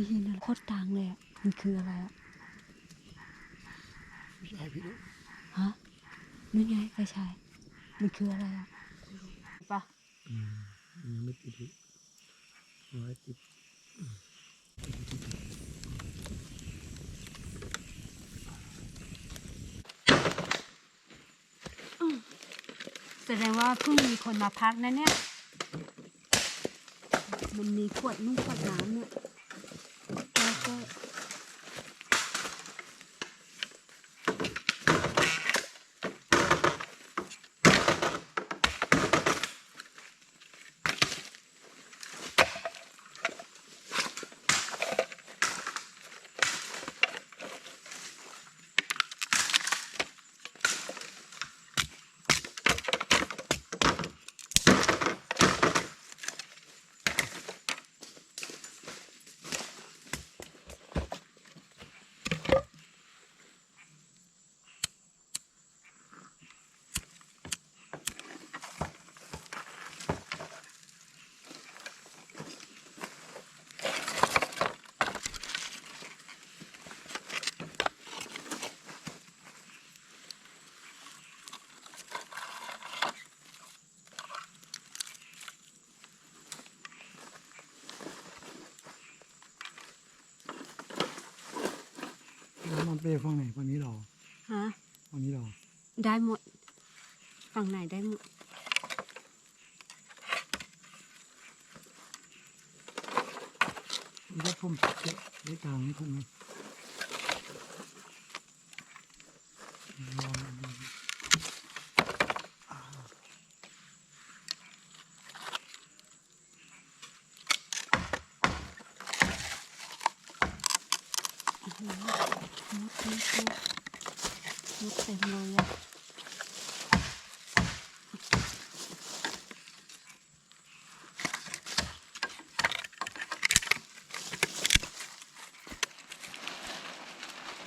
พี่เห็นอะไรโคตรต่างเลยอะมันคืออะไรอะไม่ใช่พี่ลูกฮะนี่ไงไฟฉายมันคืออะไรอะปะอืมยังไม่ติดพี่ร้อยติดแสดงว่าเพิ่งมีคนมาพักนะเนี่ย มันมีขวดนุ่งขวดน้ำเนี่ย เปรย์ฝั่งไหนฝั่งนี้หรอฮะฝั่งนี้หรอ ได้หมด ฝั่งไหนได้หมดนี่ถ้าผมเจะได้กลางให้ผมนะลองดู มุดมุด มุดมุดมุดเต็มเลยอะ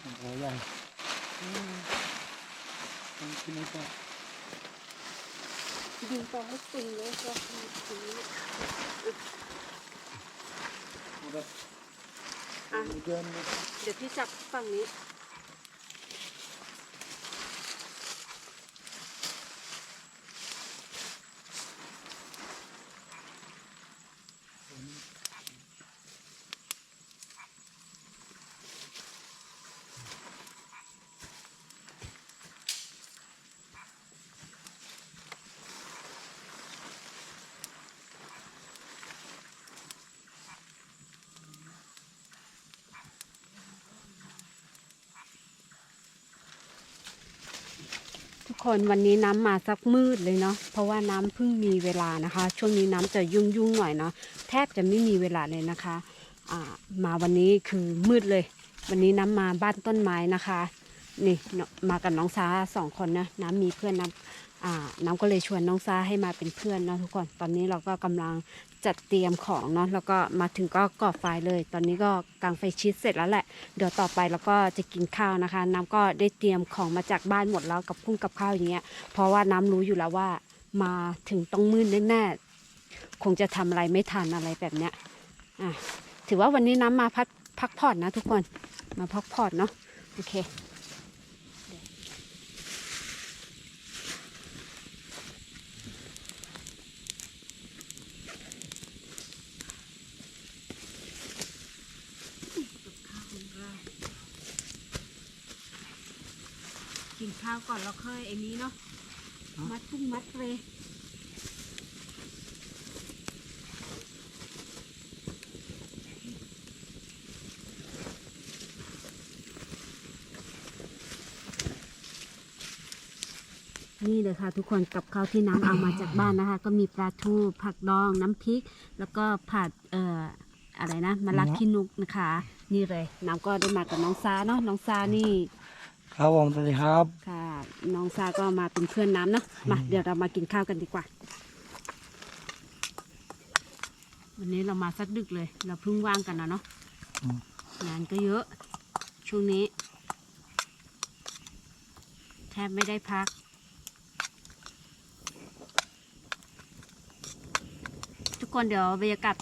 โอ้โหใหญ่ต้องขึ้นให้ต่อยิงไปให้ตึงเลยก็คือตึงเอาแบบอะเดินเลยเดี๋ยวพี่จับฝั่งนี้ คนวันนี้น้ำมาสักมืดเลยเนาะเพราะว่าน้ำเพิ่งมีเวลานะคะ ช่วงนี้น้ำจะยุ่งยุ่งๆหน่อยเนาะแทบจะไม่มีเวลาเลยนะคะอ่ามาวันนี้คือมืดเลย วันนี้น้ำมาบ้านต้นไม้นะคะ นี่มากับน้องซาสองคนนะน้ำมีเพื่อนน้ำน้ำก็เลยชวนน้องซาให้มาเป็นเพื่อนเนาะทุกคน ตอนนี้เราก็กำลัง จัดเตรียมของเนาะแล้วก็มาถึงก็ก่อไฟเลย ตอนนี้ก็กางไฟชิดเสร็จแล้วแหละ เดี๋ยวต่อไปเราก็จะกินข้าวนะคะ น้ำก็ได้เตรียมของมาจากบ้านหมดแล้วกับพุ่งกับข้าวอย่างเงี้ยเพราะว่าน้ำรู้อยู่แล้วว่ามาถึงต้องมืดแน่ๆคงจะทำอะไรไม่ทันอะไรแบบเนี้ยอะถือว่าวันนี้น้ำมาพักพักผ่อนนะทุกคนมาพักผ่อนเนาะโอเคาวก่อนแล้วค่อยไอ้นี้เนาะมัดพุ่งมัดเลยนี่เลยค่ะทุกคนกับข้าวที่น้ำเอามาจากบ้านนะคะ ก็มีปลาทูผักดองน้ำพริก แล้วก็ผัดเอ่ออะไรนะมะระขี้นุกนะคะ นี่เลยน้ำก็ได้มากับน้องซาเนาะน้องซานี่ ครับผมสวัสดีครับ ค่ะ น้องซาก็มาเป็นเพื่อนน้ำเนาะมาเดี๋ยวเรามากินข้าวกันดีกว่า วันนี้เรามาสักดึกเลย เราเพิ่งว่างกันนะเนาะอืม งานก็เยอะ ช่วงนี้ แทบไม่ได้พัก ทุกคนเดี๋ยวบรรยากาศ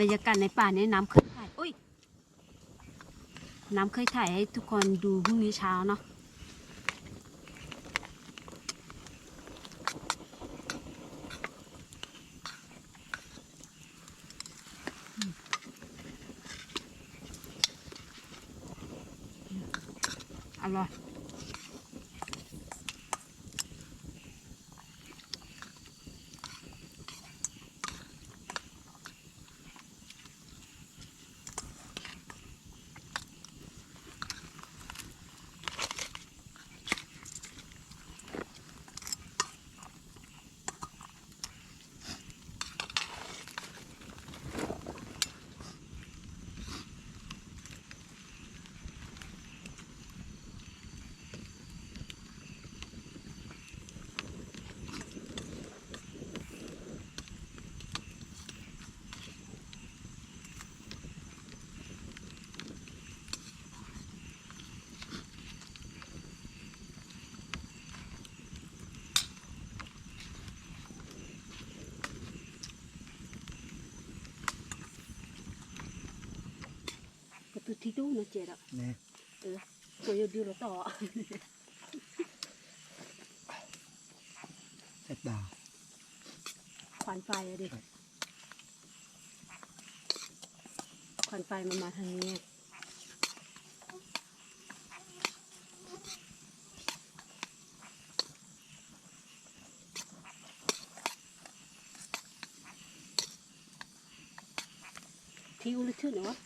บรรยากาศในป่านี้น้ำขึ้นถ่ายอุ้ย น้ำเคยถ่ายให้ทุกคนดูพรุ่งนี้เช้าเนาะ ก็ตัวที่ดูนะเจ๊ดอะเนี่ยตัวอยู่ดีเราต่อแซ่บดาวควันไฟอะดิครับควันไฟมันมาทางนี้ที่อุลิชื่อเนาะ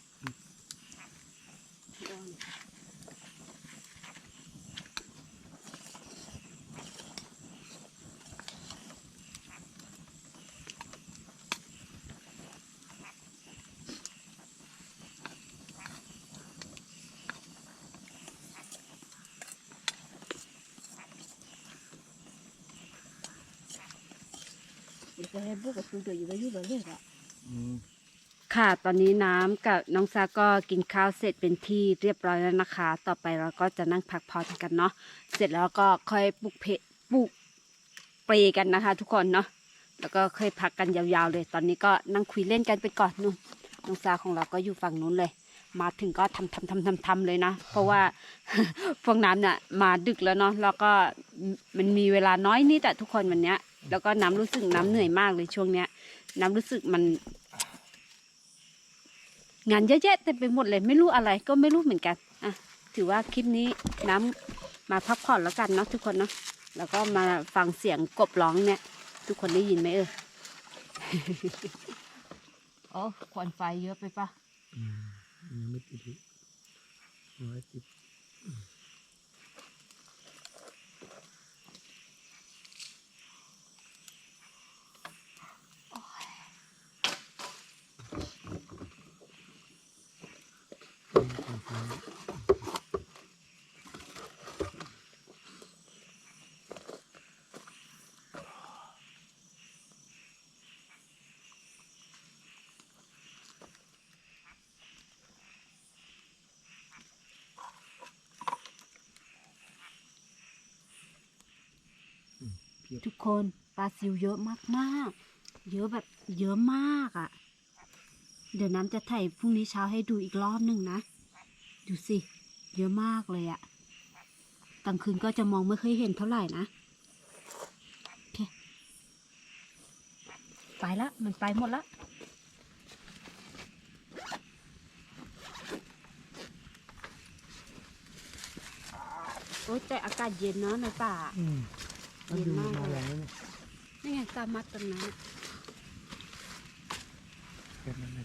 เดี๋ยวจะให้บุกกับคุณเดืออยู่ไว้อยู่เลยเลยอะอืมค่ะ ตอนนี้น้ำกับน้องซาก็กินข้าวเสร็จเป็นที่เรียบร้อยแล้วนะคะ ต่อไปเราก็จะนั่งพักผ่อนกันเนาะ เสร็จแล้วก็ค่อยปลุกเพปลุกเปรกันนะคะ ทุกคนเนาะ แล้วก็ค่อยพักกันยาวๆเลย ตอนนี้ก็นั่งคุยเล่นกันไปก่อนนู่น น้องซาของเราก็อยู่ฝั่งนู้นเลย มาถึงก็ทำทำทำทำทำเลยนะ เพราะว่าพวกน้ำเนี่ยมาดึกแล้วเนาะ แล้วก็มันมีเวลาน้อยนิดอะทุกคนวันเนี้ย แล้วก็น้ำรู้สึกน้ำเหนื่อยมากเลยช่วงเนี้ย น้ำรู้สึกมัน งานเยอะแยะเต็มไปหมดเลยไม่รู้อะไรก็ไม่รู้เหมือนกันอะถือว่าคลิปนี้น้ำมาพักผ่อนแล้วกันเนาะทุกคนเนาะแล้วก็มาฟังเสียงกบร้องเนี่ย ทุกคนได้ยินไหมเออโอ้ควันไฟเยอะไปปะอืมยังไม่ติดอีกร้อยสิบ ทุกคนปลาซิวเยอะมากๆ เยอะแบบเยอะมากอะ่ะ เดี๋ยวน้ำจะถ่ายพรุ่งนี้เช้าให้ดูอีกรอบหนึ่งนะ ดูสิ เยอะมากเลยอะ่ะกลางคืนก็จะมองไม่เคอยเห็นเท่าไหร่นะโอเคไปละมันไปหมดละโอ้ยแต่อากาศเย็นเนาะในป่าอืมมันเย็นดูมากมาเลยแล้วเนี่ยนี่ไงตามมัดตรงนั้น แค่นั้นเลย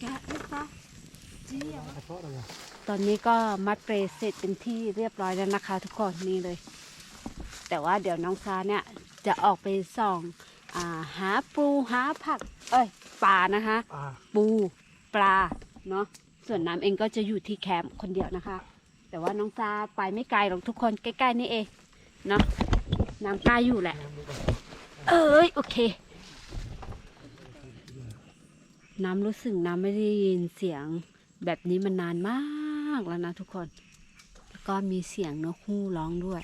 โอ้โหเขาคงแห้งค่ะเราจะทำแบบนี้มัดถึงได้เพราะอะไรตอนนี้ก็มัดเปรย์เสร็จเป็นที่เรียบร้อยแล้วนะคะ ทุกคนนี่เลย แต่ว่าเดี๋ยวน้องซาเนี่ยจะออกไปส่องอาหาปูหาผัก เอ้ยปลานะคะอ่าปูปลาเนาะส่วนน้ำเองก็จะอยู่ที่แคมป์คนเดียวนะคะ แต่ว่าน้องซาไปไม่ไกลหรอกทุกคนใกล้ๆนี่เองเนาะน้ำใกล้อยู่แหละน้ำดูก่อนเอ้ยโอเค น้ำรู้สึกน้ำไม่ได้ยินเสียงแบบนี้มันนานมากแล้วนะทุกคน แล้วก็มีเสียงนกฮู้ร้องด้วย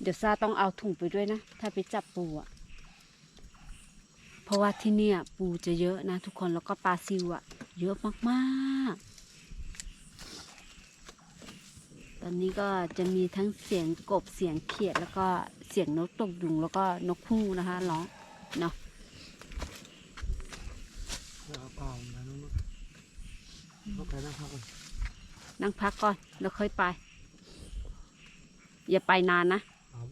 เดี๋ยวซาต้องเอาถุงไปด้วยนะ ถ้าไปจับปูอะเพราะว่าที่เนี่ยปูจะเยอะนะทุกคน แล้วก็ปลาซิวอะเยอะมากๆ ตอนนี้ก็จะมีทั้งเสียงกบเสียงเขียด แล้วก็เสียงนกตกยุงแล้วก็นกฮู้นะคะร้องเนาะ เอาเปล่านะน้อง เข้าไปนั่งพักก่อนนั่งพักก่อนแล้วค่อยไป อย่าไปนานนะครับ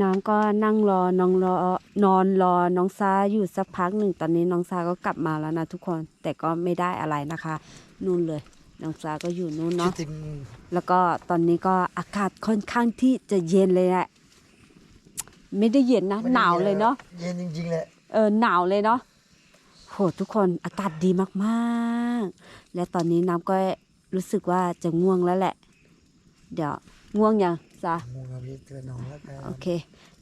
น้องก็นั่งรอน้องรอนอนรอน้องซาอยู่สักพักหนึ่งตอนนี้น้องซาก็กลับมาแล้วนะทุกคนแต่ก็ไม่ได้อะไรนะคะ นู่นเลย น้องซาก็อยู่นู่นคิเนาะดถึงแล้วก็ตอนนี้ก็อากาศค่อนข้างที่จะเย็นเลยแหละไม่ได้เย็นนะหนาวเลยเนาะเย็นจริงๆแหละเออหนาวเลยเนาะ โหทุกคนอากาศดีมากๆ และตอนนี้น้ำก็รู้สึกว่าจะง่วงแล้วแหละ เดี๋ยวง่วงยังซางูกับพี่เตือนน้องแล้วกันโอเค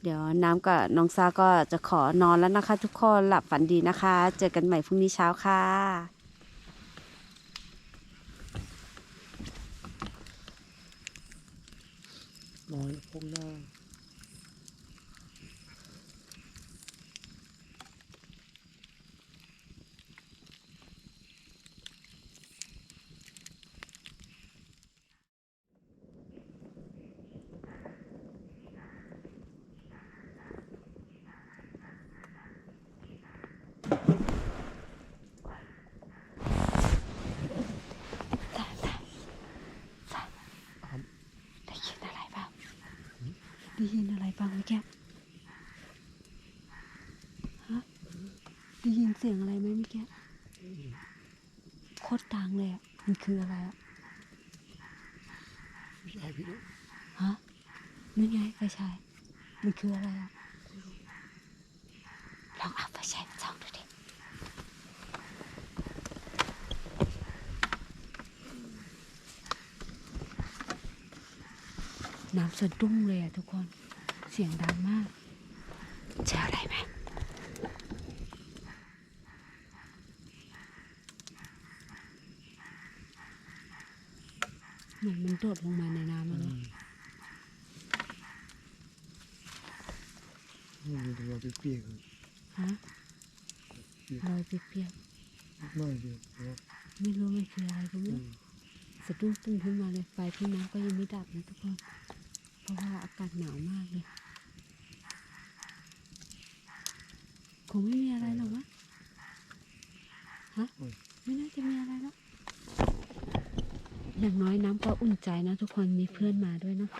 เดี๋ยวน้ำกับน้องซาก็จะขอนอนแล้วนะคะ ทุกคนหลับฝันดีนะคะ เจอกันใหม่พรุ่งนี้เช้าค่ะนอนพงหน้า ได้ยินอะไรบ้างได้ยินอะไรบ้างเมื่อกี้ฮะได้ยินเสียงอะไรไหมเมื่อกี้โค ตรดังเลยอะ มันคืออะไรอะไม่ใช่พี่ด้วยฮะนั่นไงไฟฉายมันคืออะไรอะ ลองเอาไฟฉายมาส่องดูดิ น้ำสะดุ้งเลยอะทุกคน เสียงดังมาก เจออะไรไหมเหมือนมัน โดดลงมาในน้ำอะอืเนาะมนี่ดูว่าเปียกฮะรอยเปียกๆหน่อยเดียวแล้วๆไม่รู้มันคืออะไรก็ไม่อืรู้มสะดุ้งตึ้งขึ้นมาเลยไฟพี่น้ำก็ยังไม่ดับนะทุกคนเพราะว่าอากาศหนาวมากเลยคงไม่มีอะไรหรอกวะฮะไม่น่าจะมีอะไรแล้ว อย่างน้อยน้ำก็อุ่นใจนะทุกคนมีเพื่อนมาด้วยเนาะ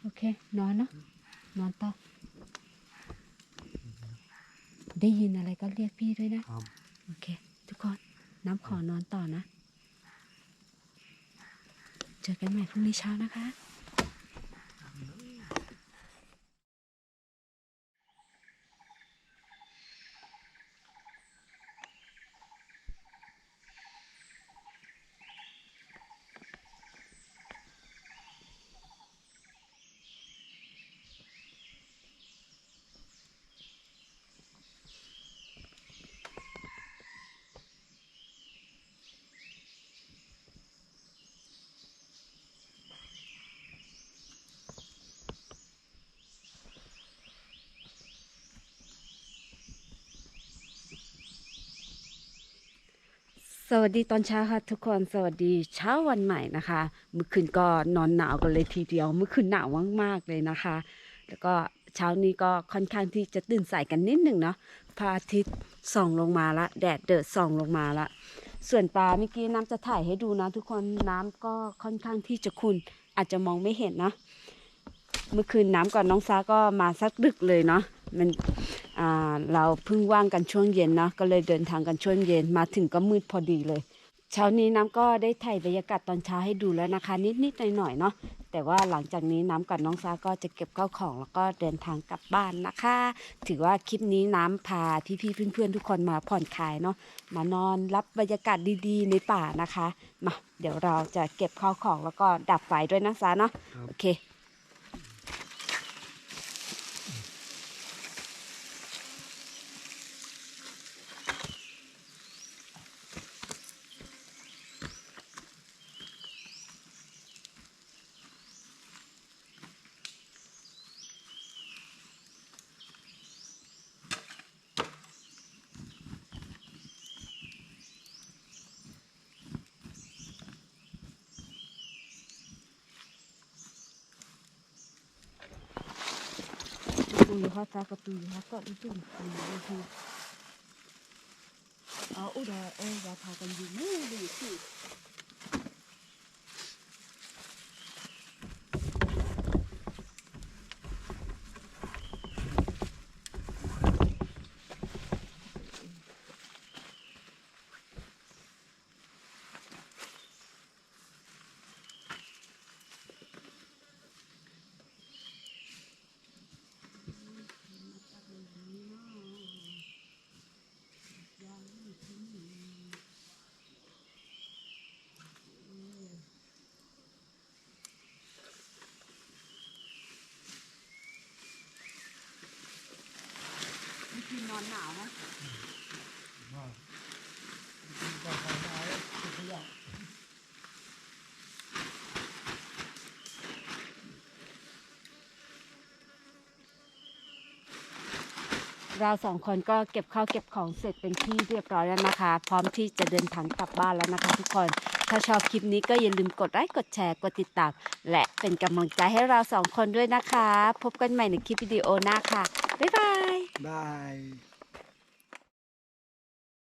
โอเค นอนเนาะนอนต่อได้ยินอะไรก็เรียกพี่ด้วยนะครับโอเค ทุกคนน้ำขอนอนต่อนะ เจอกันใหม่พรุ่งนี้เช้านะคะ สวัสดีตอนเช้าค่ะทุกคนสวัสดีเช้าวันใหม่นะคะ เมื่อคืนก็นอนหนาวกันเลยทีเดียว เมื่อคืนหนาวมากๆเลยนะคะ แล้วก็เช้านี้ก็ค่อนข้างที่จะตื่นสายกันนิดหนึ่งเนาะพระอาทิตย์ส่องลงมาละแดดเดือดส่องลงมาละส่วนปลาเมื่อกี้น้ำจะถ่ายให้ดูนะทุกคนน้ำก็ค่อนข้างที่จะขุ่นอาจจะมองไม่เห็นนะเมื่อคืนน้ำก่อนน้องซาก็มาสักดึกเลยเนาะมัน เราเพิ่งว่างกันช่วงเย็นเนาะก็เลยเดินทางกันช่วงเย็นมาถึงก็มืดพอดีเลยเช้านี้น้ำก็ได้ถ่ายบรรยากาศตอนเช้าให้ดูแล้วนะคะ นิดๆหน่อยๆเนาะแต่ว่าหลังจากนี้น้ำกับน้องซาก็จะเก็บข้าวของ แล้วก็เดินทางกลับบ้านนะคะ ถือว่าคลิปนี้น้ำพาพี่ๆเพื่อนๆทุกคนมาผ่อนคลายเนาะมานอนรับบรรยากาศดีๆในป่านะคะมาเดี๋ยวเราจะเก็บข้าวของแล้วก็ดับไฟด้วยนะซาเนาะครับโอเค hata ka tu hata itu itu. Ah udah eh udah tahu dulu itu. คือนอนหนาวนะเราสองคนก็เก็บข้าวเก็บของเสร็จเป็นที่เรียบร้อยแล้วนะคะ พร้อมที่จะเดินทางกลับบ้านแล้วนะคะ ทุกคน ถ้าชอบคลิปนี้ก็อย่าลืมกดไลค์กดแชร์กดติดตาม และเป็นกำลังใจให้เราสองคนด้วยนะคะ พบกันใหม่ในคลิปวิดีโอหน้าค่ะ บ๊ายบายได้